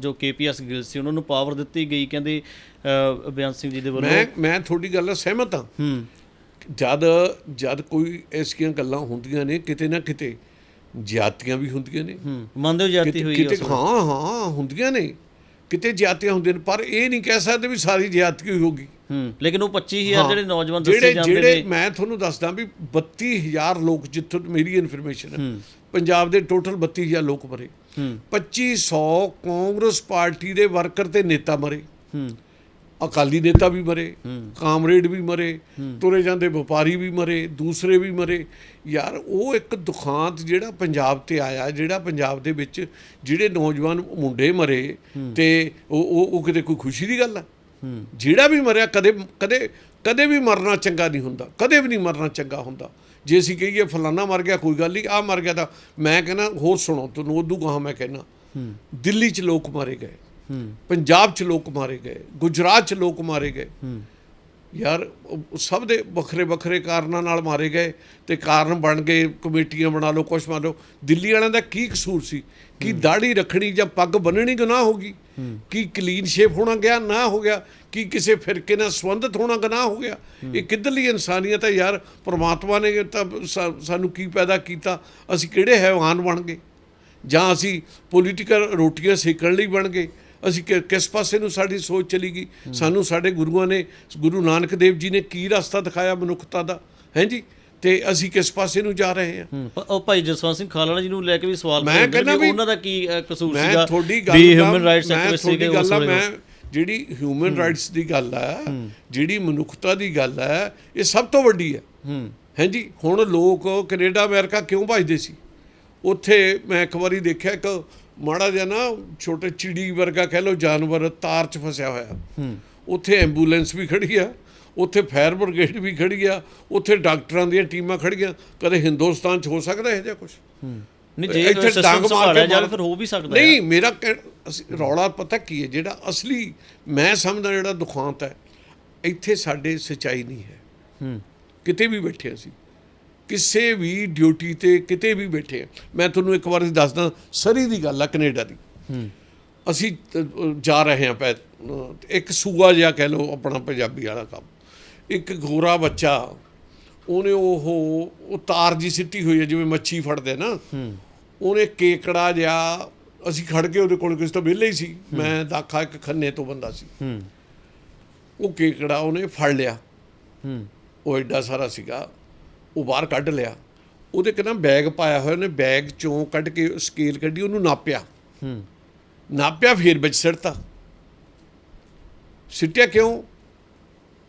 ਜੋ ਕੇਪੀਐਸ ਗਿੱਲ ਸੀ ਉਹਨਾਂ ਨੂੰ ਪਾਵਰ ਦਿੱਤੀ ਗਈ ਕਹਿੰਦੇ ਅ, ਬੇਅੰਤ ਸਿੰਘ ਜੀ ਦੇ ਵੱਲੋਂ। ਮੈਂ ਮੈਂ ਤੁਹਾਡੀ ਗੱਲ ਨਾਲ ਸਹਿਮਤ ਹਾਂ। ਹੂੰ। ਜਦ ਜਦ ਕੋਈ ਐਸੀਆਂ ਗੱਲਾਂ ਹੁੰਦੀਆਂ ਨੇ ਕਿਤੇ ਨਾ ਕਿਤੇ ਜਾਤੀਆਂ ਵੀ ਹੁੰਦੀਆਂ ਨੇ। ਹੂੰ। ਮੰਨਦੇ ਹੋ ਜਾਤੀ ਹੋਈ ਕਿਤੇ? ਹਾਂ ਹਾਂ ਹੁੰਦੀਆਂ ਨੇ। ਕਿਤੇ ਜਾਤੀਆਂ ਹੁੰਦੀਆਂ ਨੇ ਪਰ ਇਹ ਨਹੀਂ ਕਹਿ ਸਕਦੇ ਵੀ ਸਾਰੀ ਜਾਤੀ ਹੀ ਹੋਗੀ ਹੂੰ। ਲੇਕਿਨ ਉਹ 25000 ਹਾਂ। ਜਿਹੜੇ ਨੌਜਵਾਨ ਦੱਸੇ ਜਿਹੜੇ ਜਾਂਦੇ ਜਿਹੜੇ ਨੇ। ਮੈਂ ਤੁਹਾਨੂੰ ਦੱਸਦਾ ਵੀ 32000 ਲੋਕ ਜਿੱਥੋਂ ਮੇਰੀ ਇਨਫੋਰਮੇਸ਼ਨ ਹੈ। ਪੰਜਾਬ ਦੇ ਟੋਟਲ 32000 ਲੋਕ ਮਰੇ 2500 ਕਾਂਗਰਸ ਪਾਰਟੀ ਦੇ ਵਰਕਰ ਤੇ ਨੇਤਾ ਮਰੇ। ਹੂੰ। ਅਕਾਲੀ ਨੇਤਾ ਵੀ ਮਰੇ। ਕਾਮਰੇਡ ਵੀ ਮਰੇ ਤੁਰੇ ਜਾਂਦੇ ਵਪਾਰੀ ਵੀ ਮਰੇ ਦੂਸਰੇ ਵੀ ਮਰੇ। ਯਾਰ ਉਹ ਇੱਕ ਦੁਖਾਂਤ ਜਿਹੜਾ ਪੰਜਾਬ ਤੇ ਆਇਆ ਜਿਹੜਾ ਪੰਜਾਬ ਦੇ ਵਿੱਚ ਜਿਹੜੇ ਨੌਜਵਾਨ ਮੁੰਡੇ ਮਰੇ ਤੇ ਉਹ ਉਹ ਕਿਤੇ ਕੋਈ ਖੁਸ਼ੀ ਦੀ ਗੱਲ ਆ? ਹੂੰ। ਜਿਹੜਾ ਵੀ ਮਰਿਆ ਕਦੇ ਕਦੇ ਕਦੇ ਵੀ ਮਰਨਾ ਚੰਗਾ ਨਹੀਂ ਹੁੰਦਾ ਕਦੇ ਵੀ ਨਹੀਂ ਮਰਨਾ ਚੰਗਾ ਹੁੰਦਾ। ਜੇ ਅਸੀਂ ਕਹੀਏ ਫਲਾਨਾ ਮਰ ਗਿਆ ਕੋਈ ਗੱਲ ਨਹੀਂ ਆ ਮਰ ਗਿਆ ਤਾਂ ਮੈਂ ਕਹਿੰਦਾ ਹੋਰ ਸੁਣੋ ਤੁਹਾਨੂੰ ਉਦੋਂ ਕਹਾ ਮੈਂ ਕਹਿੰਦਾ ਹੂੰ। ਦਿੱਲੀ 'ਚ ਲੋਕ ਮਾਰੇ ਗਏ ਹੂੰ। ਪੰਜਾਬ 'ਚ ਲੋਕ ਮਾਰੇ ਗਏ ਗੁਜਰਾਤ 'ਚ ਲੋਕ ਮਾਰੇ ਗਏ। ਹੂੰ। ਯਾਰ ਸਭ ਦੇ ਵੱਖਰੇ ਵੱਖਰੇ ਕਾਰਨਾਂ ਨਾਲ ਮਾਰੇ ਗਏ ਤੇ ਕਾਰਨ ਬਣ ਗਏ ਕਮੇਟੀਆਂ ਬਣਾ ਲਓ ਕੁਛ ਬਣਾ ਲਓ। ਦਿੱਲੀ ਵਾਲਿਆਂ ਦਾ ਕੀ ਕਸੂਰ ਸੀ? ਕੀ ਦਾੜੀ ਰੱਖਣੀ ਜਾਂ ਪੱਗ ਬੰਨਣੀ ਗੁਨਾਹ ਹੋਗੀ ਕੀ ਕਲੀਨ ਸ਼ੇਪ ਹੋਣਾ ਗਿਆ ਨਾ ਹੋ ਗਿਆ? ਕੀ ਕਿਸੇ ਫਿਰਕੇ ਨਾਲ ਸੰਬੰਧਿਤ ਹੋਣਾ ਗੁਨਾਹ ਹੋ ਗਿਆ? ਇਹ ਕਿੱਧਰਲੀ ਇਨਸਾਨੀਅਤ ਹੈ ਯਾਰ? ਪ੍ਰਮਾਤਮਾ ਨੇ ਤਾਂ ਸਾਨੂੰ ਕੀ ਪੈਦਾ ਕੀਤਾ? ਅਸੀਂ ਕਿਹੜੇ ਹੈਵਾਨ ਬਣ ਗਏ? ਜਾਂ ਅਸੀਂ ਪੋਲੀਟੀਕਲ ਰੋਟੀਆਂ ਸੇਕਣ ਲਈ ਬਣ ਗਏ? ਅਸੀਂ ਕਿਸ ਪਾਸੇ ਨੂੰ ਸਾਡੀ ਸੋਚ ਚਲੀ ਗਈ? ਸਾਨੂੰ ਸਾਡੇ ਗੁਰੂਆਂ ਨੇ ਗੁਰੂ ਨਾਨਕ ਦੇਵ ਜੀ ਨੇ ਕੀ ਰਸਤਾ ਦਿਖਾਇਆ ਮਨੁੱਖਤਾ ਦਾ? ਹੈ ਜੀ? ਤੇ ਅਸੀਂ ਕਿਸ ਪਾਸੇ ਨੂੰ ਜਾ ਰਹੇ ਹਾਂ? ਉਹ ਭਾਈ ਜਸਵੰਤ ਸਿੰਘ ਖਾਲੜਾ ਜੀ ਨੂੰ ਲੈ ਕੇ ਵੀ ਸਵਾਲ ਮੈਂ ਕਹਿੰਦਾ ਵੀ ਉਹਨਾਂ ਦਾ ਕੀ ਕਸੂਰ ਮੈਂ ਸੀਗਾ? ਵੀ ਗੱਲ ਹਿਊਮਨ ਰਾਈਟਸ ਮੈਂ ਐਕਟਿਵਿਸਟ ਸੀਗੇ ਉਸ ਵੇਲੇ ਮੈਂ ਜਿਹੜੀ ਹਿਊਮਨ ਰਾਈਟਸ ਦੀ ਗੱਲ ਹੈ। ਜਿਹੜੀ ਮਨੁੱਖਤਾ ਦੀ ਗੱਲ ਹੈ ਇਹ ਸਭ ਤੋਂ ਵੱਡੀ ਹੈ ਹੂੰ। ਹੈ ਜੀ ਹੁਣ ਲੋਕ ਕੈਨੇਡਾ ਅਮਰੀਕਾ ਕਿਉਂ ਭਜਦੇ ਸੀ? ਉੱਥੇ ਮੈਂ ਇੱਕ ਵਾਰੀ ਦੇਖਿਆ ਇੱਕ ਮਾੜਾ ਜਿਹਾ ਨਾ ਛੋਟੇ ਚਿੜੀ ਵਰਗਾ ਕਹਿ ਲਓ ਜਾਨਵਰ ਤਾਰ 'ਚ ਫਸਿਆ ਹੋਇਆ। ਉੱਥੇ ਐਂਬੂਲੈਂਸ ਵੀ ਖੜੀ ਆ ਉੱਥੇ ਫਾਇਰ ਬ੍ਰਿਗੇਡ ਵੀ ਖੜੀ ਆ ਉੱਥੇ ਡਾਕਟਰਾਂ ਦੀਆਂ ਟੀਮਾਂ ਖੜੀਆਂ। ਕਦੇ ਹਿੰਦੁਸਤਾਨ 'ਚ ਹੋ ਸਕਦਾ ਇਹ ਜਿਹਾ ਕੁਝ ਹੂੰ। ਨਹੀਂ ਜੇ ਇੱਥੇ ਡੰਗ ਮਾਰ ਕੇ ਮਾਰ- ਫਿਰ ਹੋ ਵੀ ਸਕਦਾ ਨਹੀਂ ਮੇਰਾ ਰੌਲਾ ਪਤਾ ਕੀ ਹੈ? ਜਿਹੜਾ ਅਸਲੀ ਮੈਂ ਸਮਝਦਾ ਜਿਹੜਾ ਦੁਖਾਂਤ ਹੈ ਇੱਥੇ ਸਾਡੇ ਸਚਾਈ ਨਹੀਂ ਹੈ। ਹੂੰ। ਕਿਤੇ ਵੀ ਬੈਠੇ ਅਸੀਂ। ਕਿਸੇ ਵੀ ਡਿਊਟੀ ਤੇ ਕਿਤੇ ਵੀ ਬੈਠੇ ਆ ਮੈਂ ਤੁਹਾਨੂੰ ਇੱਕ ਵਾਰ ਦੱਸਦਾ ਸਰੀ ਦੀ ਗੱਲ ਆ ਕੈਨੇਡਾ ਦੀ। ਹੂੰ। ਅਸੀਂ ਜਾ ਰਹੇ ਹਾਂ ਪੈ ਇੱਕ ਸੂਆ ਜਿਹਾ ਕਹਿ ਲਓ ਆਪਣਾ ਪੰਜਾਬੀ ਵਾਲਾ ਕੰਮ। ਇੱਕ ਗੋਰਾ ਬੱਚਾ ਉਹਨੇ ਉਹ ਉਹ ਤਾਰ ਜੀ ਸਿੱਟੀ ਹੋਈ ਹੈ ਜਿਵੇਂ ਮੱਛੀ ਫੜਦੇ ਨਾ। ਹੂੰ। ਉਹਨੇ ਕੇਕੜਾ ਜਿਹਾ ਅਸੀਂ ਖੜ ਕੇ ਉਹਦੇ ਕੋਲ ਕਿਸੇ ਤੋਂ ਵਿਹਲੇ ਹੀ ਸੀ। ਮੈਂ ਦਾਖਾ ਇੱਕ ਖੰਨੇ ਤੋਂ ਬੰਦਾ ਸੀ। ਹੂੰ। ਉਹ ਕੇਕੜਾ ਉਹਨੇ ਫੜ ਲਿਆ। ਹੂੰ। ਉਹ ਐਡਾ ਸਾਰਾ ਸੀਗਾ ਉਹ ਬਾਹਰ ਕੱਢ ਲਿਆ। ਉਹਦੇ ਕਹਿੰਦਾ ਬੈਗ ਪਾਇਆ ਹੋਇਆ ਉਹਨੇ ਬੈਗ ਚੋਂ ਕੱਢ ਕੇ ਸਕੇਲ ਕੱਢੀ ਉਹਨੂੰ ਨਾਪਿਆ। ਹੂੰ। ਨਾਪਿਆ ਫੇਰ ਵਿੱਚ ਸਿੱਟਤਾ। ਸਿੱਟਿਆ ਕਿਉਂ?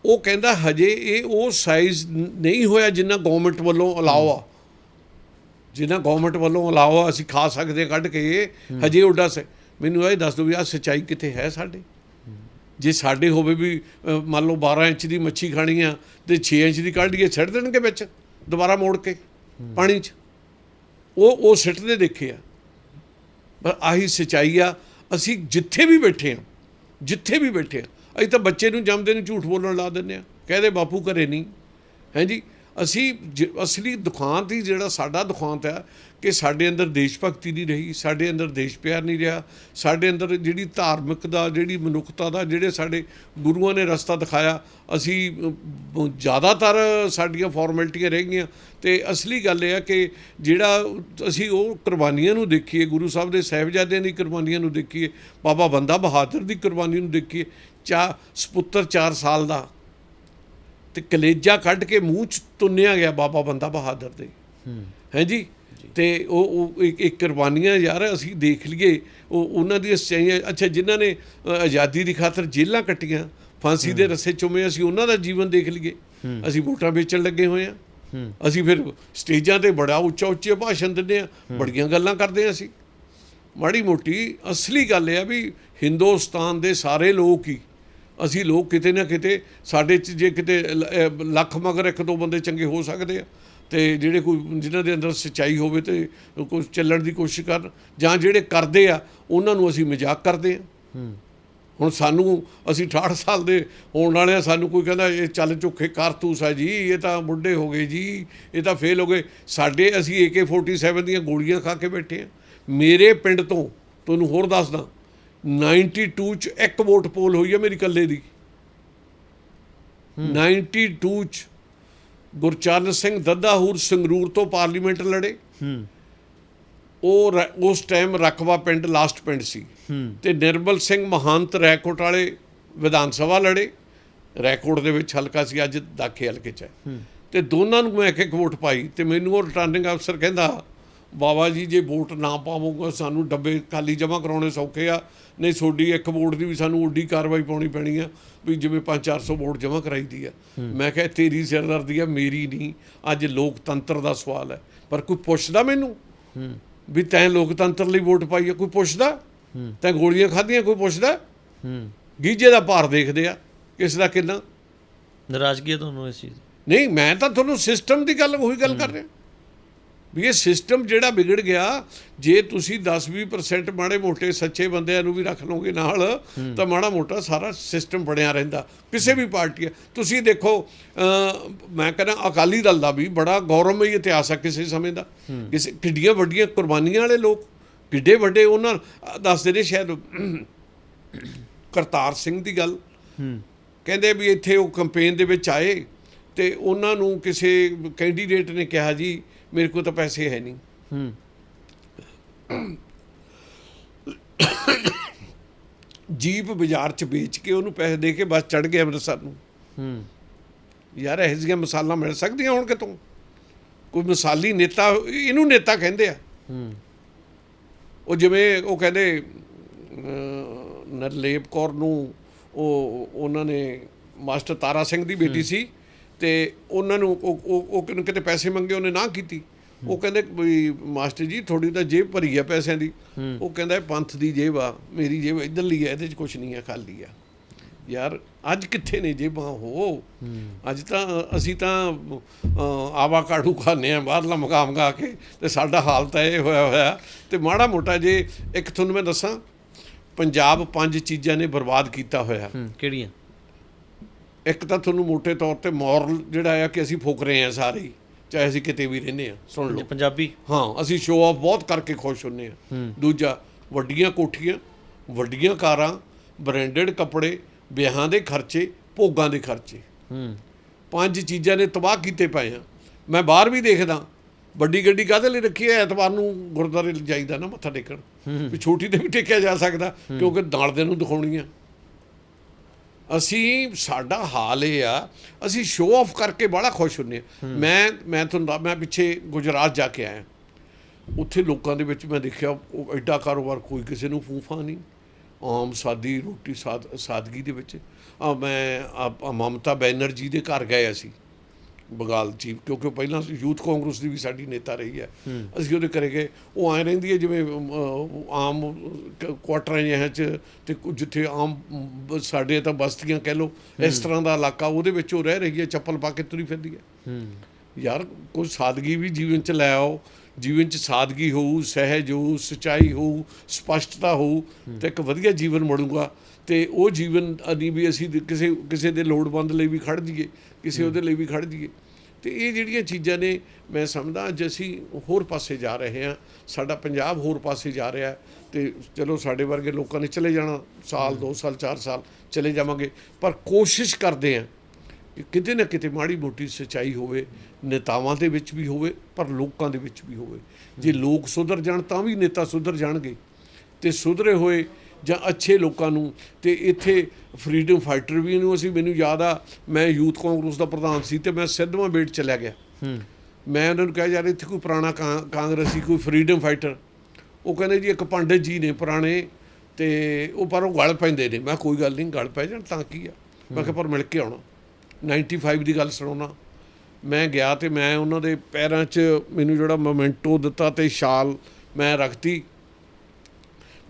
ਉਹ ਕਹਿੰਦਾ ਹਜੇ ਇਹ ਉਹ ਸਾਈਜ਼ ਨਹੀਂ ਹੋਇਆ ਜਿੰਨਾ ਗਵਰਨਮੈਂਟ ਵੱਲੋਂ ਅਲਾਓ ਆ। ਜਿੰਨਾ ਗਵਰਨਮੈਂਟ ਵੱਲੋਂ ਅਲਾਓ ਆ ਅਸੀਂ ਖਾ ਸਕਦੇ ਕੱਢ ਕੇ ਹਜੇ ਉੱਡਾ ਸੇ ਮੈਨੂੰ ਇਹ ਦੱਸ ਦਿਓ ਵੀ ਆ ਸੱਚਾਈ ਕਿੱਥੇ ਹੈ ਸਾਡੇ? ਜੇ ਸਾਡੇ ਹੋਵੇ ਵੀ ਮੰਨ ਲਓ 12 ਇੰਚ ਦੀ ਮੱਛੀ ਖਾਣੀ ਆ ਤੇ 6 ਇੰਚ ਦੀ ਕੱਢ ਲਈਏ ਛੱਡ ਦੇਣਗੇ ਵਿੱਚ ਦੁਬਾਰਾ ਮੋੜ ਕੇ ਪਾਣੀ 'ਚ। ਉਹ ਉਹ ਸਿੱਟਦੇ ਦੇਖੇ ਆ। ਪਰ ਆਹੀ ਸਚਾਈ ਆ ਅਸੀਂ ਜਿੱਥੇ ਵੀ ਬੈਠੇ ਆ ਜਿੱਥੇ ਵੀ ਬੈਠੇ ਆ ਅਸੀਂ ਤਾਂ ਬੱਚੇ ਨੂੰ ਜੰਮਦੇ ਨੂੰ ਝੂਠ ਬੋਲਣ ਲਾ ਦਿੰਦੇ ਆ ਕਹਦੇ ਬਾਪੂ ਘਰੇ ਨਹੀਂ। ਹੈ ਜੀ? ਅਸੀਂ ਜ- ਅਸਲੀ ਦੁਖਾਂਤ ਹੀ ਜਿਹੜਾ ਸਾਡਾ ਦੁਖਾਂਤ ਹੈ ਕਿ ਸਾਡੇ ਅੰਦਰ ਦੇਸ਼ ਭਗਤੀ ਨਹੀਂ ਰਹੀ, ਸਾਡੇ ਅੰਦਰ ਦੇਸ਼ ਪਿਆਰ ਨਹੀਂ ਰਿਹਾ, ਸਾਡੇ ਅੰਦਰ ਜਿਹੜੀ ਧਾਰਮਿਕ ਦਾ ਜਿਹੜੀ ਮਨੁੱਖਤਾ ਦਾ ਜਿਹੜੇ ਸਾਡੇ ਗੁਰੂਆਂ ਨੇ ਰਸਤਾ ਦਿਖਾਇਆ, ਅਸੀਂ ਜ਼ਿਆਦਾਤਰ ਸਾਡੀਆਂ ਫਾਰਮੈਲਿਟੀਆਂ ਰਹਿ ਗਈਆਂ। ਤੇ ਅਸਲੀ ਗੱਲ ਇਹ ਹੈ ਕਿ ਜਿਹੜਾ ਅਸੀਂ ਉਹ ਕੁਰਬਾਨੀਆਂ ਨੂੰ ਦੇਖੀਏ, ਗੁਰੂ ਸਾਹਿਬ ਦੇ ਸਾਹਿਬਜ਼ਾਦਿਆਂ ਦੀ ਕੁਰਬਾਨੀਆਂ ਨੂੰ ਦੇਖੀਏ, ਬਾਬਾ ਬੰਦਾ ਬਹਾਦਰ ਦੀ ਕੁਰਬਾਨੀ ਨੂੰ ਦੇਖੀਏ ਚਾ ਸਪੁੱਤਰ 4 ਸਾਲ ਦਾ ਤੇ ਕਲੇਜਾ ਕੱਢ ਕੇ ਮੂੰਹ ਚ ਤੁੰਨਿਆ ਗਿਆ ਬਾਬਾ ਬੰਦਾ ਬਹਾਦਰ ਦੇ। ਹੂੰ। ਜੀ? ਤੇ ਉਹ ਉਹ ਇੱਕ ਇੱਕ ਕੁਰਬਾਨੀਆਂ ਯਾਰ ਅਸੀਂ ਦੇਖ ਲਈਏ ਉਹ ਉਹਨਾਂ ਦੀ ਸੱਚਾਈਆਂ। ਅੱਛਾ ਜਿਨ੍ਹਾਂ ਨੇ ਆਜ਼ਾਦੀ ਦੀ ਖਾਤਰ ਜੇਲ੍ਹਾਂ ਕੱਟੀਆਂ ਫਾਂਸੀ ਦੇ ਰੱਸੇ ਚੁੰਮੇ ਅਸੀਂ ਉਹਨਾਂ ਦਾ ਜੀਵਨ ਦੇਖ ਲਈਏ। ਅਸੀਂ ਵੋਟਾਂ ਵੇਚਣ ਲੱਗੇ ਹੋਏ ਆ ਹੂੰ। ਅਸੀਂ ਫਿਰ ਸਟੇਜਾਂ ਤੇ ਬੜਾ ਉੱਚਾ ਉੱਚੇ ਭਾਸ਼ਣ ਦਿੰਦੇ ਆ ਬੜੀਆਂ ਗੱਲਾਂ ਕਰਦੇ ਆ ਅਸੀਂ। ਮਾੜੀ ਮੋਟੀ ਅਸਲੀ ਗੱਲ ਇਹ ਆ ਵੀ ਹਿੰਦੁਸਤਾਨ ਦੇ ਸਾਰੇ ਲੋਕ ਹੀ ਅਸੀਂ ਲੋਕ ਕਿਤੇ ਨਾ ਕਿਤੇ ਸਾਡੇ ਚ ਜੇ ਕਿਤੇ ਲੱਖ ਮਗਰ ਇੱਕ ਦੋ ਬੰਦੇ ਚੰਗੇ ਹੋ ਸਕਦੇ ਆ ਤੇ ਜਿਹੜੇ ਕੋਈ ਜਿਨ੍ਹਾਂ ਦੇ ਅੰਦਰ ਸੱਚਾਈ ਹੋਵੇ ਤੇ ਕੋਈ ਚੱਲਣ ਦੀ ਕੋਸ਼ਿਸ਼ ਕਰਨ ਜਾਂ ਜਿਹੜੇ ਕਰਦੇ ਆ ਉਹਨਾਂ ਨੂੰ ਅਸੀਂ ਮਜ਼ਾਕ ਕਰਦੇ ਆ। ਹੂੰ। ਹੁਣ ਸਾਨੂੰ ਅਸੀਂ 68 ਸਾਲ ਦੇ ਹੋਣ ਵਾਲੇ ਆ ਸਾਨੂੰ ਕੋਈ ਕਹਿੰਦਾ ਇਹ ਚੱਲ ਝੁੱਖੇ ਕਾਰਤੂਸ ਹੈ ਜੀ ਇਹ ਤਾਂ ਬੁੱਢੇ ਹੋ ਗਏ ਜੀ ਇਹ ਤਾਂ ਫੇਲ ਹੋ ਗਏ। ਸਾਡੇ ਅਸੀਂ AK47 ਦੀਆਂ ਗੋਲੀਆਂ ਖਾ ਕੇ ਬੈਠੇ ਆ। ਮੇਰੇ ਪਿੰਡ ਤੋਂ ਤੁਹਾਨੂੰ ਹੋਰ ਦੱਸਦਾ 92 ਚ ਇੱਕ ਵੋਟ ਪੋਲ ਹੋਈ ਹੈ ਮੇਰੀ ਇਕੱਲੇ ਦੀ। 92 ਚ ਗੁਰਚਰਨ ਸਿੰਘ ਦੱਦਾਹੂਰ ਸੰਗਰੂਰ ਤੋਂ ਪਾਰਲੀਮੈਂਟ ਲੜੇ। ਹੂੰ। ਉਹ ਉਸ ਟਾਈਮ ਰਕਬਾ ਪਿੰਡ ਲਾਸਟ ਪਿੰਡ ਸੀ। ਤੇ ਨਿਰਮਲ ਸਿੰਘ ਮਹੰਤ ਰੈਕੋਟ ਵਾਲੇ ਵਿਧਾਨ ਸਭਾ ਲੜੇ। ਰੈਕੋਟ ਦੇ ਵਿੱਚ ਹਲਕਾ ਸੀ ਅੱਜ ਦਾਖੇ ਹਲਕੇ ਚ ਤੇ ਦੋਨਾਂ ਨੂੰ ਮੈਂ ਇੱਕ ਇੱਕ ਵੋਟ ਪਾਈ ਤੇ ਮੈਨੂੰ ਉਹ ਰਿਟਰਨਿੰਗ ਅਫਸਰ ਕਹਿੰਦਾ ਬਾਬਾ ਜੀ ਜੇ ਵੋਟ ਨਾ ਪਾਵੋਗੇ ਸਾਨੂੰ ਡੱਬੇ ਖਾਲੀ ਜਮ੍ਹਾਂ ਕਰਾਉਣੇ ਸੌਖੇ ਆ। ਨਹੀਂ ਤੁਹਾਡੀ ਇੱਕ ਵੋਟ ਦੀ ਵੀ ਸਾਨੂੰ ਓਡੀ ਕਾਰਵਾਈ ਪਾਉਣੀ ਪੈਣੀ ਆ ਵੀ ਜਿਵੇਂ 5-400 ਵੋਟ ਜਮ੍ਹਾਂ ਕਰਾਈਦੀ ਆ। ਮੈਂ ਕਿਹਾ ਤੇਰੀ ਸਿਰਦਰਦੀ ਆ ਮੇਰੀ ਨਹੀਂ। ਅੱਜ ਲੋਕਤੰਤਰ ਦਾ ਸਵਾਲ ਹੈ। ਪਰ ਕੋਈ ਪੁੱਛਦਾ ਮੈਨੂੰ? ਵੀ ਤੈਂ ਲੋਕਤੰਤਰ ਲਈ ਵੋਟ ਪਾਈ ਆ ਕੋਈ ਪੁੱਛਦਾ? ਤੈਂ ਗੋਲੀਆਂ ਖਾਧੀਆਂ ਕੋਈ ਪੁੱਛਦਾ? ਗੀਜੇ ਦਾ ਭਾਰ ਦੇਖਦੇ ਆ ਕਿਸ ਦਾ ਕਿੰਨਾ? ਨਾਰਾਜ਼ਗੀ ਤੁਹਾਨੂੰ ਇਸ ਚੀਜ਼ ਨਹੀਂ ਮੈਂ ਤਾਂ ਤੁਹਾਨੂੰ ਸਿਸਟਮ ਦੀ ਗੱਲ ਉਹੀ ਗੱਲ ਕਰ ਰਿਹਾ। ਵੀ ਇਹ ਸਿਸਟਮ ਜਿਹੜਾ ਵਿਗੜ ਗਿਆ, ਜੇ ਤੁਸੀਂ 10-20% ਮਾੜੇ ਮੋਟੇ ਸੱਚੇ ਬੰਦਿਆਂ ਨੂੰ ਵੀ ਰੱਖ ਲਓਗੇ ਨਾਲ, ਤਾਂ ਮਾੜਾ ਮੋਟਾ ਸਾਰਾ ਸਿਸਟਮ ਬਣਿਆ ਰਹਿੰਦਾ। ਕਿਸੇ ਵੀ ਪਾਰਟੀ ਹੈ ਤੁਸੀਂ ਦੇਖੋ ਮੈਂ ਕਹਿੰਦਾ ਅਕਾਲੀ ਦਲ ਦਾ ਵੀ ਬੜਾ ਗੌਰਵਮਈ ਇਤਿਹਾਸ ਹੈ ਕਿਸੇ ਸਮੇਂ ਦਾ। ਕਿਸੇ ਕਿੱਡੀਆਂ ਵੱਡੀਆਂ ਕੁਰਬਾਨੀਆਂ ਵਾਲੇ ਲੋਕ, ਕਿੱਡੇ ਵੱਡੇ ਉਹਨਾਂ ਦੱਸਦੇ ਨੇ ਸ਼ਾਇਦ ਕਰਤਾਰ ਸਿੰਘ ਦੀ ਗੱਲ। ਕਹਿੰਦੇ ਵੀ ਇੱਥੇ ਉਹ ਕੈਂਪੇਨ ਦੇ ਵਿੱਚ ਆਏ ਤੇ ਉਹਨਾਂ ਨੂੰ ਕਿਸੇ ਕੈਂਡੀਡੇਟ ਨੇ ਕਿਹਾ ਜੀ ਮੇਰੇ ਕੋਲ ਤਾਂ ਪੈਸੇ ਹੈ ਨਹੀਂ। ਹੂੰ। ਜੀਪ ਬਾਜ਼ਾਰ 'ਚ ਵੇਚ ਕੇ ਉਹਨੂੰ ਪੈਸੇ ਦੇ ਕੇ ਬਸ ਚੜ ਗਏ ਅੰਮ੍ਰਿਤਸਰ ਨੂੰ। ਹੂੰ। ਯਾਰ ਇਹੋ ਜਿਹੀਆਂ ਮਿਸਾਲਾਂ ਮਿਲ ਸਕਦੀਆਂ ਹੁਣ ਕਿਤੋਂ? ਕੋਈ ਮਿਸਾਲੀ ਨੇਤਾ ਇਹਨੂੰ ਨੇਤਾ ਕਹਿੰਦੇ ਆ। ਹੂੰ। ਉਹ ਜਿਵੇਂ ਉਹ ਕਹਿੰਦੇ ਨਰਲੇਪ ਕੌਰ ਨੂੰ ਉਹ ਉਹਨਾਂ ਨੇ ਮਾਸਟਰ ਤਾਰਾ ਸਿੰਘ ਦੀ ਬੇਟੀ ਸੀ। ਤੇ ਉਹਨਾਂ ਨੂੰ ਉਹ ਉਹ ਕਿਤੇ ਪੈਸੇ ਮੰਗੇ ਉਹਨੇ ਨਾ ਕੀਤੀ। ਉਹ ਕਹਿੰਦੇ ਵੀ ਮਾਸਟਰ ਜੀ ਥੋੜੀ ਤਾਂ ਜੇਬ ਭਰੀ ਆ ਪੈਸਿਆਂ ਦੀ। ਉਹ ਕਹਿੰਦਾ ਪੰਥ ਦੀ ਜੇਬ ਆ ਮੇਰੀ ਜੇਬ ਇਧਰਲੀ ਹੈ ਇਹਦੇ 'ਚ ਕੁਝ ਨਹੀਂ ਆ ਖਾਲੀ ਆ। ਯਾਰ ਅੱਜ ਕਿੱਥੇ ਨੇ ਜੇਬਾਂ? ਹੋ। ਅੱਜ ਤਾਂ ਅਸੀਂ ਤਾਂ ਆਵਾ ਕਾੜੂ ਖਾਂਦੇ ਆ ਬਾਹਰਲਾ ਮਕਾਮ ਗਾ ਕੇ ਤੇ ਸਾਡਾ ਹਾਲ ਤਾਂ ਇਹ ਹੋਇਆ ਹੋਇਆ। ਤੇ ਮਾੜਾ ਮੋਟਾ ਜੇ ਇੱਕ ਤੁਹਾਨੂੰ ਮੈਂ ਦੱਸਾਂ ਪੰਜਾਬ ਪੰਜ ਚੀਜ਼ਾਂ ਨੇ ਬਰਬਾਦ ਕੀਤਾ ਹੋਇਆ। ਕਿਹੜੀਆਂ? ਇੱਕ ਤਾਂ ਤੁਹਾਨੂੰ ਮੋٹے ਤੌਰ ਤੇ ਮੋਰਲ ਜਿਹੜਾ ਆ ਕਿ ਅਸੀਂ ਫੁਕ ਰਹੇ ਆ ਸਾਰੇ ਹੀ, ਚਾਹੇ ਅਸੀਂ ਕਿਤੇ ਵੀ ਰਹਿੰਦੇ ਆ ਸੁਣ ਲਓ। ਪੰਜਾਬੀ। ਹਾਂ ਅਸੀਂ ਸ਼ੋਅ ਆਫ ਬਹੁਤ ਕਰਕੇ ਖੁਸ਼ ਹੁੰਨੇ ਆ। ਦੂਜਾ ਵੱਡੀਆਂ ਕੋਠੀਆਂ ਵੱਡੀਆਂ ਕਾਰਾਂ ਬ੍ਰਾਂਡਡ ਕੱਪੜੇ ਵਿਆਹਾਂ ਦੇ ਖਰਚੇ ਭੋਗਾਂ ਦੇ ਖਰਚੇ। ਹੂੰ। ਪੰਜ ਚੀਜ਼ਾਂ ਨੇ ਤਬਾਹ ਕੀਤੇ ਪਏ ਆ। ਮੈਂ ਬਾਹਰ ਵੀ ਦੇਖਦਾ ਵੱਡੀ ਗੱਡੀ ਕਾਹਦੇ ਲਈ ਰੱਖੀ ਹੈ ਐਤਵਾਰ ਨੂੰ ਗੁਰਦੁਆਰੇ ਜਾਈਦਾ ਨਾ ਮੱਥਾ ਟੇਕਣ। ਵੀ ਛੋਟੀ ਤੇ ਵੀ ਟੇਕਿਆ ਜਾ ਸਕਦਾ ਕਿਉਂਕਿ ਨਾਲ ਦੇ ਨੂੰ ਦਿਖਾਉਣੀ ਆ। ਅਸੀਂ ਸਾਡਾ ਹਾਲ ਇਹ ਆ ਅਸੀਂ ਸ਼ੋਅ ਆਫ ਕਰਕੇ ਬੜਾ ਖੁਸ਼ ਹੁੰਨੇ ਮੈਂ ਮੈਂ ਤੁਹਾਨੂੰ ਮੈਂ ਪਿੱਛੇ ਗੁਜਰਾਤ ਜਾ ਕੇ ਆਇਆ। ਉੱਥੇ ਲੋਕਾਂ ਦੇ ਵਿੱਚ ਮੈਂ ਦੇਖਿਆ ਉਹ ਐਡਾ ਕਾਰੋਬਾਰ ਕੋਈ ਕਿਸੇ ਨੂੰ ਫੂਫਾ ਨਹੀਂ। ਆਮ ਸਾਦੀ ਰੋਟੀ ਸਾਦ ਸਾਦਗੀ ਦੇ ਵਿੱਚ। ਆ ਮੈਂ ਮਮਤਾ ਬੈਨਰਜੀ ਦੇ ਘਰ ਗਏ ਅਸੀਂ। ਬੰਗਾਲ ਚੀਫ ਕਿਉਂਕਿ ਉਹ ਪਹਿਲਾਂ ਯੂਥ ਕਾਂਗਰਸ ਦੀ ਵੀ ਸਾਡੀ ਨੇਤਾ ਰਹੀ ਹੈ। ਅਸੀਂ ਉਹਦੇ ਘਰੇ ਗਏ ਉਹ ਐ ਰਹਿੰਦੀ ਹੈ ਜਿਵੇਂ ਆਮ ਕੁਆਟਰਾਂ ਜਿਹਾ ਚ ਤੇ ਜਿੱਥੇ ਆਮ ਸਾਡੇ ਤਾਂ ਬਸਤੀਆਂ ਕਹਿ ਲਓ ਇਸ ਤਰ੍ਹਾਂ ਦਾ ਇਲਾਕਾ ਉਹਦੇ ਵਿੱਚ ਉਹ ਰਹਿ ਰਹੀ ਹੈ ਚੱਪਲ ਪਾ ਕੇ ਤੁਰੀ ਫਿਰਦੀ ਹੈ। ਯਾਰ ਕੋਈ ਸਾਦਗੀ ਵੀ ਜੀਵਨ ਚ ਲੈ ਆਓ ਜੀਵਨ ਚ ਸਾਦਗੀ ਹੋਊ ਸਹਿਜ ਹੋਊ ਸਚਾਈ ਹੋਊ ਸਪਸ਼ਟਤਾ ਹੋਊ ਤੇ ਇੱਕ ਵਧੀਆ ਜੀਵਨ ਮਿਲੂਗਾ ਤੇ ਉਹ ਜੀਵਨ ਅਦੀ ਵੀ ਅਸੀਂ ਕਿਸੇ ਕਿਸੇ ਦੇ ਲੋੜਵੰਦ ਲਈ ਵੀ ਖੜ ਜਾਈਏ ਕਿਸੇ ਉਹਦੇ ਲਈ ਵੀ ਖੜ ਜਾਈਏ। ਤੇ ਇਹ ਜਿਹੜੀਆਂ ਚੀਜ਼ਾਂ ਨੇ ਮੈਂ ਸਮਝਦਾ ਅੱਜ ਅਸੀਂ ਹੋਰ ਪਾਸੇ ਜਾ ਰਹੇ ਹਾਂ। ਸਾਡਾ ਪੰਜਾਬ ਹੋਰ ਪਾਸੇ ਜਾ ਰਿਹਾ ਹੈ। ਤੇ ਚਲੋ ਸਾਡੇ ਵਰਗੇ ਲੋਕਾਂ ਨੇ ਚਲੇ ਜਾਣਾ ਸਾਲ 2 ਸਾਲ 4 ਸਾਲ ਚਲੇ ਜਾਵਾਂਗੇ। ਪਰ ਕੋਸ਼ਿਸ਼ ਕਰਦੇ ਹਾਂ ਕਿ ਕਿਤੇ ਨਾ ਕਿਤੇ ਮਾੜੀ ਮੋਟੀ ਸਚਾਈ ਹੋਵੇ ਨੇਤਾਵਾਂ ਦੇ ਵਿੱਚ ਵੀ ਹੋਵੇ ਪਰ ਲੋਕਾਂ ਦੇ ਵਿੱਚ ਵੀ ਹੋਵੇ। ਜੇ ਲੋਕ ਸੁਧਰ ਜਾਣ ਤਾਂ ਵੀ ਨੇਤਾ ਸੁਧਰ ਜਾਣਗੇ। ਤੇ ਸੁਧਰੇ ਹੋਏ ਜਾਂ ਅੱਛੇ ਲੋਕਾਂ ਨੂੰ ਤੇ ਇੱਥੇ ਫਰੀडम ਫਾਈਟਰ ਵੀ ਨੂੰ ਅਸੀਂ ਮੈਨੂੰ ਯਾਦ ਆ ਮੈਂ ਯੂਥ ਕਾਂਗਰਸ ਦਾ ਪ੍ਰਧਾਨ ਸੀ ਤੇ ਮੈਂ ਸਿੱਧਵਾਂ ਬੇਟ ਚੱਲਿਆ ਗਿਆ। ਮੈਂ ਉਹਨਾਂ ਨੂੰ ਕਿਹਾ ਜਾ ਰਿਹਾ ਇੱਥੇ ਕੋਈ ਪੁਰਾਣਾ ਕਾਂਗਰਸੀ ਕੋਈ ਫਰੀडम ਫਾਈਟਰ ਉਹ ਕਹਿੰਦੇ ਜੀ ਇੱਕ ਪੰਡਤ ਜੀ ਨੇ ਪੁਰਾਣੇ ਤੇ ਉਹ ਪਰ ਉਹ ਗਲ ਪੈਂਦੇ ਨੇ। ਮੈਂ ਕੋਈ ਗੱਲ ਨਹੀਂ ਗਲ ਪੈ ਜਾਣ ਤਾਂ ਕੀ ਆ? ਮੈਂ ਕਿਹਾ ਪਰ ਮਿਲ ਕੇ ਆਉਣਾ। 95 ਦੀ ਗੱਲ ਸੁਣਾਉਣਾ। ਮੈਂ ਗਿਆ ਤੇ ਮੈਂ ਉਹਨਾਂ ਦੇ ਪੈਰਾਂ 'ਚ ਮੈਨੂੰ ਜਿਹੜਾ ਮੋਮੈਂਟੋ ਦਿੱਤਾ ਤੇ ਸ਼ਾਲ ਮੈਂ ਰੱਖਤੀ।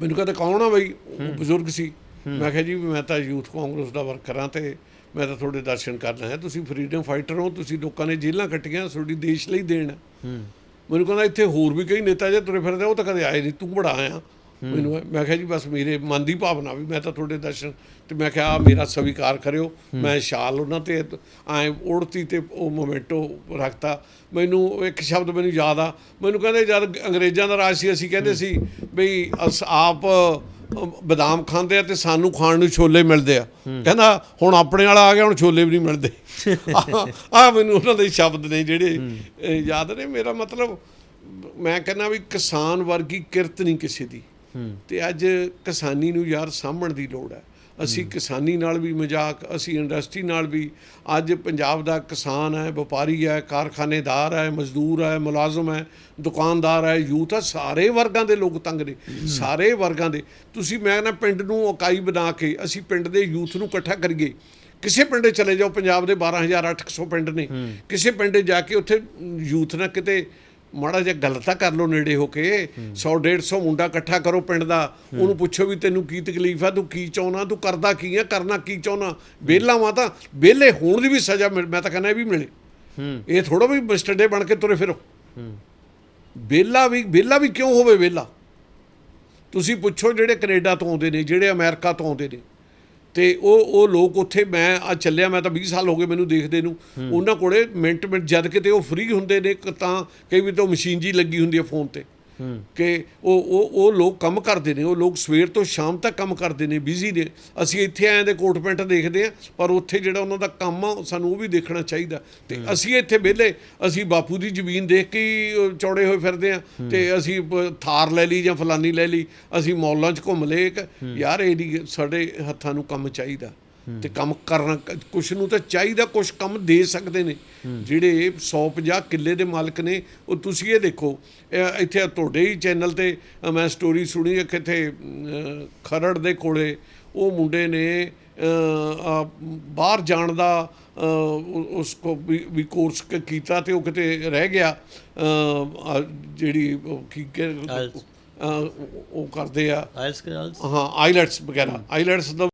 ਮੈਨੂੰ ਕਹਿੰਦੇ ਕੌਣ ਆ ਬਈ? ਉਹ ਬਜ਼ੁਰਗ ਸੀ। ਮੈਂ ਕਿਹਾ ਜੀ ਮੈਂ ਤਾਂ ਯੂਥ ਕਾਂਗਰਸ ਦਾ ਵਰਕਰ ਹਾਂ ਤੇ ਮੈਂ ਤਾਂ ਤੁਹਾਡੇ ਦਰਸ਼ਨ ਕਰਨਾ ਹੈ ਤੁਸੀਂ ਫਰੀडम ਫਾਈਟਰ ਹੋ ਤੁਸੀਂ ਲੋਕਾਂ ਨੇ ਜੇਲ੍ਹਾਂ ਕੱਟੀਆਂ ਤੁਹਾਡੀ ਦੇਸ਼ ਲਈ ਦੇਣ। ਮੈਨੂੰ ਕਹਿੰਦਾ ਇੱਥੇ ਹੋਰ ਵੀ ਕਈ ਨੇਤਾ ਜੇ ਤੁਰੇ ਫਿਰਦੇ ਉਹ ਤਾਂ ਕਦੇ ਆਏ ਨਹੀਂ ਤੂੰ ਬੜਾ ਆਇਆ। ਮੈਨੂੰ ਮੈਂ ਕਿਹਾ ਜੀ ਬਸ ਮੇਰੇ ਮਨ ਦੀ ਭਾਵਨਾ ਵੀ ਮੈਂ ਤਾਂ ਤੁਹਾਡੇ ਦਰਸ਼ਨ ਤੇ ਮੈਂ ਕਿਹਾ ਮੇਰਾ ਸਵੀਕਾਰ ਕਰਿਓ। ਮੈਂ ਸ਼ਾਲ ਉਹਨਾਂ ਤੇ ਐ ਉੜਤੀ ਤੇ ਉਹ ਮੋਮੈਂਟੋ ਰੱਖਤਾ। ਮੈਨੂੰ ਇੱਕ ਸ਼ਬਦ ਮੈਨੂੰ ਯਾਦ ਆ ਮੈਨੂੰ ਕਹਿੰਦੇ ਜਦ ਅੰਗਰੇਜ਼ਾਂ ਦਾ ਰਾਜ ਸੀ ਅਸੀਂ ਕਹਿੰਦੇ ਸੀ ਬਈ ਆਪ ਬਦਾਮ ਖਾਂਦੇ ਆ ਤੇ ਸਾਨੂੰ ਖਾਣ ਨੂੰ ਛੋਲੇ ਮਿਲਦੇ ਆ। ਕਹਿੰਦਾ ਹੁਣ ਆਪਣੇ ਵਾਲਾ ਆ ਗਿਆ ਹੁਣ ਛੋਲੇ ਵੀ ਨਹੀਂ ਮਿਲਦੇ। ਆ ਮੈਨੂੰ ਉਹਨਾਂ ਦੇ ਸ਼ਬਦ ਨੇ ਜਿਹੜੇ ਯਾਦ ਨੇ ਮੇਰਾ ਮਤਲਬ ਮੈਂ ਕਹਿੰਦਾ ਵੀ ਕਿਸਾਨ ਵਰਗੀ ਕਿਰਤ ਨਹੀਂ ਕਿਸੇ ਦੀ। ਤੇ ਅੱਜ ਕਿਸਾਨੀ ਨੂੰ ਯਾਰ ਸਾਂਭਣ ਦੀ ਲੋੜ ਹੈ। ਅਸੀਂ ਕਿਸਾਨੀ ਨਾਲ ਵੀ ਮਜ਼ਾਕ ਅਸੀਂ ਇੰਡਸਟਰੀ ਨਾਲ ਵੀ ਅੱਜ ਪੰਜਾਬ ਦਾ ਕਿਸਾਨ ਹੈ ਵਪਾਰੀ ਹੈ ਕਾਰਖਾਨੇਦਾਰ ਹੈ ਮਜ਼ਦੂਰ ਹੈ ਮੁਲਾਜ਼ਮ ਹੈ ਦੁਕਾਨਦਾਰ ਹੈ ਯੂਥ ਹੈ ਸਾਰੇ ਵਰਗਾਂ ਦੇ ਲੋਕ ਤੰਗ ਨੇ। ਸਾਰੇ ਵਰਗਾਂ ਦੇ। ਤੁਸੀਂ ਮੈਂ ਨਾ ਪਿੰਡ ਨੂੰ ਇਕਾਈ ਬਣਾ ਕੇ ਅਸੀਂ ਪਿੰਡ ਦੇ ਯੂਥ ਨੂੰ ਇਕੱਠਾ ਕਰੀਏ। ਕਿਸੇ ਪਿੰਡੇ ਚਲੇ ਜਾਓ ਪੰਜਾਬ ਦੇ 12800 ਪਿੰਡ ਨੇ। ਕਿਸੇ ਪਿੰਡੇ ਜਾ ਕੇ ਉੱਥੇ ਯੂਥ ਨਾਲ ਕਿਤੇ ਮਾੜਾ ਜਿਹਾ ਗੱਲ ਤਾਂ ਕਰ ਲਓ ਨੇੜੇ ਹੋ ਕੇ। 100 150 ਮੁੰਡਾ ਇਕੱਠਾ ਕਰੋ ਪਿੰਡ ਦਾ। ਉਹਨੂੰ ਪੁੱਛੋ ਵੀ ਤੈਨੂੰ ਕੀ ਤਕਲੀਫ ਆ, ਤੂੰ ਕੀ ਚਾਹੁੰਦਾ, ਤੂੰ ਕਰਦਾ ਕੀ ਆ, ਕਰਨਾ ਕੀ ਚਾਹੁੰਦਾ? ਵਿਹਲਾ ਵਾਂ ਤਾਂ, ਵਿਹਲੇ ਹੋਣ ਦੀ ਵੀ ਸਜ਼ਾ ਮਿਲ- ਮੈਂ ਤਾਂ ਕਹਿੰਦਾ ਇਹ ਵੀ ਮਿਲੇ। ਇਹ ਥੋੜਾ ਵੀ ਮਿਸਟਰ ਬਣ ਕੇ ਤੁਰੇ ਫਿਰੋ। ਵਿਹਲਾ ਵੀ ਵਿਹਲਾ ਵੀ ਕਿਉਂ ਹੋਵੇ ਵਿਹਲਾ? ਤੁਸੀਂ ਪੁੱਛੋ ਜਿਹੜੇ ਕੈਨੇਡਾ ਤੋਂ ਆਉਂਦੇ ਨੇ, ਜਿਹੜੇ ਅਮਰੀਕਾ ਤੋਂ ਆਉਂਦੇ ਨੇ। ਤੇ ਉਹ ਉਹ ਲੋਕ ਉੱਥੇ ਮੈਂ ਆ ਚੱਲਿਆ ਮੈਂ ਤਾਂ 20 ਸਾਲ ਹੋ ਗਏ ਮੈਨੂੰ ਦੇਖਦੇ ਨੂੰ। ਉਹਨਾਂ ਕੋਲੇ ਮਿੰਟ ਮਿੰਟ ਜਦ ਕਿਤੇ ਉਹ ਫ੍ਰੀ ਹੁੰਦੇ ਨੇ ਤਾਂ ਕਈ ਵੀ ਤਾਂ ਮਸ਼ੀਨ ਜੀ ਲੱਗੀ ਹੁੰਦੀ ਹੈ ਫੋਨ ਤੇ। ਕਿ ਉਹ ਉਹ ਉਹ ਲੋਕ ਕੰਮ ਕਰਦੇ ਨੇ ਉਹ ਲੋਕ ਸਵੇਰ ਤੋਂ ਸ਼ਾਮ ਤੱਕ ਕੰਮ ਕਰਦੇ ਨੇ ਬਿਜ਼ੀ ਨੇ। ਅਸੀਂ ਇੱਥੇ ਆਏ ਦੇ ਕੋਟ ਪੈਂਟ ਦੇਖਦੇ ਆ ਪਰ ਉੱਥੇ ਜਿਹੜਾ ਉਹਨਾਂ ਦਾ ਕੰਮ ਆ ਸਾਨੂੰ ਉਹ ਵੀ ਦੇਖਣਾ ਚਾਹੀਦਾ। ਤੇ ਅਸੀਂ ਇੱਥੇ ਵਿਹਲੇ ਅਸੀਂ ਬਾਪੂ ਦੀ ਜ਼ਮੀਨ ਦੇਖ ਕੇ ਚੌੜੇ ਹੋਏ ਫਿਰਦੇ ਆ। ਤੇ ਅਸੀਂ ਥਾਰ ਲੈ ਲਈ ਜਾਂ ਫਲਾਨੀ ਲੈ ਲਈ ਅਸੀਂ ਮੌਲਾਂ 'ਚ ਘੁੰਮ ਲਏ ਇੱਕ। ਯਾਰ ਇਹ ਨਹੀਂ ਸਾਡੇ ਹੱਥਾਂ ਨੂੰ ਕੰਮ ਚਾਹੀਦਾ। ਤੇ ਕੰਮ ਕਰਨਾ ਕੁਛ ਨੂੰ ਤਾਂ ਚਾਹੀਦਾ ਕੁਛ ਕੰਮ ਦੇ ਸਕਦੇ ਨੇ। ਜਿਹੜੇ 150 ਕਿੱਲੇ ਦੇ ਮਾਲਕ ਨੇ ਉਹ ਤੁਸੀਂ ਇਹ ਦੇਖੋ ਇੱਥੇ ਤੁਹਾਡੇ ਹੀ ਚੈਨਲ ਤੇ ਮੈਂ ਸਟੋਰੀ ਸੁਣੀ ਇੱਥੇ ਅ, ਖਰੜ ਦੇ ਕੋਲੇ। ਉਹ ਮੁੰਡੇ ਨੇ ਬਾਹਰ ਜਾਣ ਦਾ ਉਸ ਕੋ ਵੀ ਕੋਰਸ ਕੀਤਾ ਤੇ ਉਹ ਕਿਤੇ ਰਹਿ ਗਿਆ। ਜਿਹੜੀ ਕੀ ਉਹ- ਕਰਦੇ ਆ। ਆਇਲਸ ਹਾਂ ਆਈਲੈਟਸ ਵਗੈਰਾ। ਆਈਲੈਟਸ ਦਾ